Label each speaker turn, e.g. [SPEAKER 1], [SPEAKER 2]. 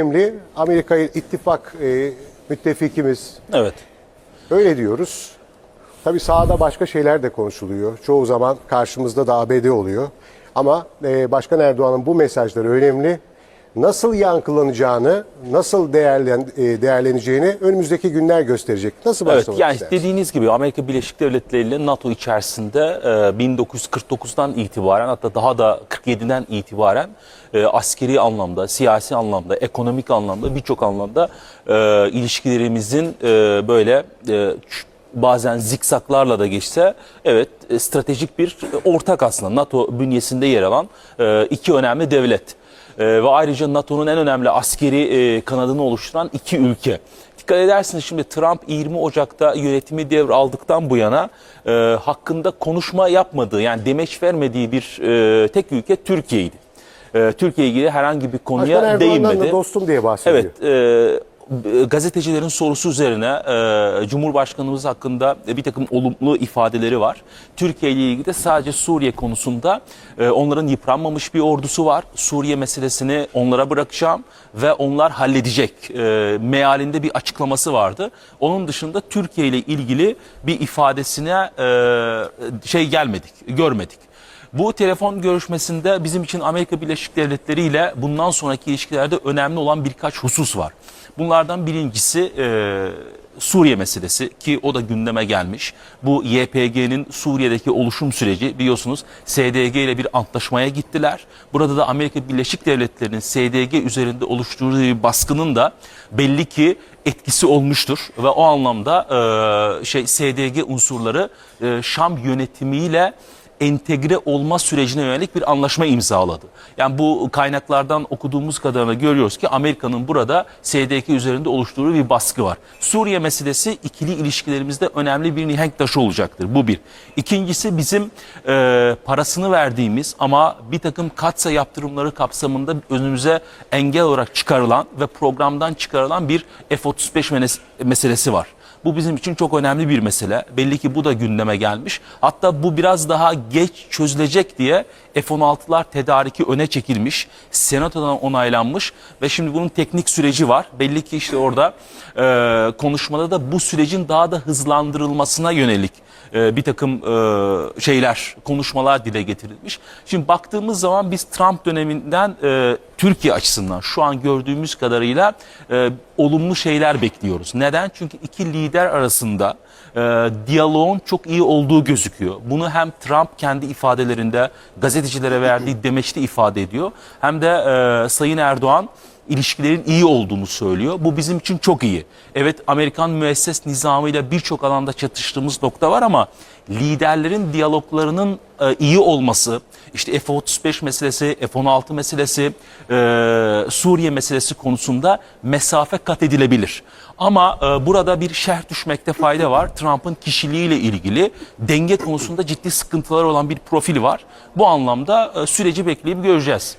[SPEAKER 1] önemli. Amerika ittifak e, müttefikimiz.
[SPEAKER 2] Evet.
[SPEAKER 1] Öyle diyoruz. Tabii sahada başka şeyler de konuşuluyor. Çoğu zaman karşımızda da ABD oluyor. Ama e, Başkan Erdoğan'ın bu mesajları önemli. Nasıl yankılanacağını, nasıl değerlen, e, değerleneceğini önümüzdeki günler gösterecek. Nasıl
[SPEAKER 2] Evet,
[SPEAKER 1] başlamak
[SPEAKER 2] yani
[SPEAKER 1] istersin?
[SPEAKER 2] dediğiniz gibi Amerika Birleşik Devletleri ile NATO içerisinde e, 1949'dan itibaren hatta daha da 47'den itibaren e, askeri anlamda, siyasi anlamda, ekonomik anlamda birçok anlamda e, ilişkilerimizin e, böyle e, bazen zikzaklarla da geçse evet e, stratejik bir e, ortak aslında NATO bünyesinde yer alan e, iki önemli devlet. E, ve ayrıca NATO'nun en önemli askeri e, kanadını oluşturan iki ülke. Dikkat edersiniz şimdi Trump 20 Ocak'ta yönetimi devraldıktan bu yana e, hakkında konuşma yapmadığı yani demeç vermediği bir e, tek ülke Türkiye'ydi. E, Türkiye ilgili herhangi bir konuya
[SPEAKER 1] Başkan Erdoğan'dan
[SPEAKER 2] değinmedi.
[SPEAKER 1] da dostum diye bahsediyor.
[SPEAKER 2] Evet, e, gazetecilerin sorusu üzerine e, Cumhurbaşkanımız hakkında bir takım olumlu ifadeleri var. Türkiye ile ilgili de sadece Suriye konusunda e, onların yıpranmamış bir ordusu var. Suriye meselesini onlara bırakacağım ve onlar halledecek e, mealinde bir açıklaması vardı. Onun dışında Türkiye ile ilgili bir ifadesine e, şey gelmedik, görmedik. Bu telefon görüşmesinde bizim için Amerika Birleşik Devletleri ile bundan sonraki ilişkilerde önemli olan birkaç husus var. Bunlardan birincisi e, Suriye meselesi ki o da gündeme gelmiş. Bu YPG'nin Suriye'deki oluşum süreci biliyorsunuz SDG ile bir antlaşmaya gittiler. Burada da Amerika Birleşik Devletleri'nin SDG üzerinde oluşturduğu bir baskının da belli ki etkisi olmuştur ve o anlamda e, şey SDG unsurları e, Şam yönetimiyle entegre olma sürecine yönelik bir anlaşma imzaladı. Yani bu kaynaklardan okuduğumuz kadarıyla görüyoruz ki Amerika'nın burada SDK üzerinde oluşturduğu bir baskı var. Suriye meselesi ikili ilişkilerimizde önemli bir nihenk taşı olacaktır. Bu bir. İkincisi bizim e, parasını verdiğimiz ama bir takım katsa yaptırımları kapsamında önümüze engel olarak çıkarılan ve programdan çıkarılan bir F-35 menes- meselesi var. Bu bizim için çok önemli bir mesele. Belli ki bu da gündeme gelmiş. Hatta bu biraz daha geç çözülecek diye F-16'lar tedariki öne çekilmiş. Senato'dan onaylanmış ve şimdi bunun teknik süreci var. Belli ki işte orada e, konuşmada da bu sürecin daha da hızlandırılmasına yönelik e, bir takım e, şeyler, konuşmalar dile getirilmiş. Şimdi baktığımız zaman biz Trump döneminden e, Türkiye açısından şu an gördüğümüz kadarıyla olumlu şeyler bekliyoruz. Neden? Çünkü iki lider arasında e, diyaloğun çok iyi olduğu gözüküyor. Bunu hem Trump kendi ifadelerinde gazetecilere verdiği demeçte ifade ediyor. Hem de Sayın Erdoğan ilişkilerin iyi olduğunu söylüyor. Bu bizim için çok iyi. Evet Amerikan müesses nizamıyla birçok alanda çatıştığımız nokta var ama liderlerin diyaloglarının e, iyi olması, işte F-35 meselesi, F-16 meselesi, e, Suriye meselesi konusunda mesafe kat edilebilir. Ama e, burada bir şerh düşmekte fayda var. Trump'ın kişiliğiyle ilgili denge konusunda ciddi sıkıntılar olan bir profili var. Bu anlamda e, süreci bekleyip göreceğiz.